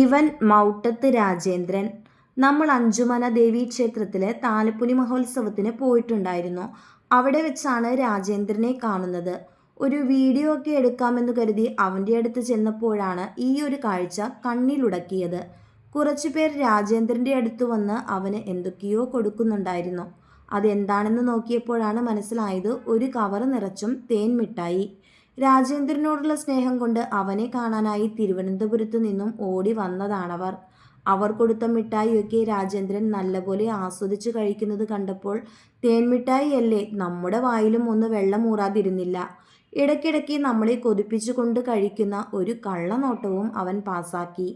ഇവൻ മൗട്ടത്ത് രാജേന്ദ്രൻ. നമ്മൾ അഞ്ചുമന ദേവി ക്ഷേത്രത്തിലെ താലപ്പൊലി മഹോത്സവത്തിന് പോയിട്ടുണ്ടായിരുന്നു. അവിടെ വെച്ചാണ് രാജേന്ദ്രനെ കാണുന്നത്. ഒരു വീഡിയോ ഒക്കെ എടുക്കാമെന്ന് കരുതി അവന്റെ അടുത്ത് ചെന്നപ്പോഴാണ് ഈ ഒരു കാഴ്ച കണ്ണിലുടക്കിയത്. കുറച്ചു പേർ രാജേന്ദ്രന്റെ അടുത്ത് വന്ന് അവന് എന്തൊക്കെയോ കൊടുക്കുന്നുണ്ടായിരുന്നു. അതെന്താണെന്ന് നോക്കിയപ്പോഴാണ് മനസ്സിലായത് ഒരു കവർ നിറച്ചും തേൻ മിഠായി. രാജേന്ദ്രനോടുള്ള സ്നേഹം കൊണ്ട് അവനെ കാണാനായി തിരുവനന്തപുരത്തു നിന്നും ഓടി വന്നതാണവർ. അവർ കൊടുത്ത മിഠായിയൊക്കെ രാജേന്ദ്രൻ നല്ലപോലെ ആസ്വദിച്ചു കഴിക്കുന്നത് കണ്ടപ്പോൾ തേൻമിഠായിയല്ലേ നമ്മുടെ വായിലും ഒന്ന് വെള്ളമൂറാതിരുന്നില്ല ഇടയ്ക്കിടയ്ക്ക് നമ്മളെ കൊതിപ്പിച്ചുകൊണ്ട് കഴിക്കുന്ന ഒരു കള്ളനോട്ടവും അവൻ പാസാക്കി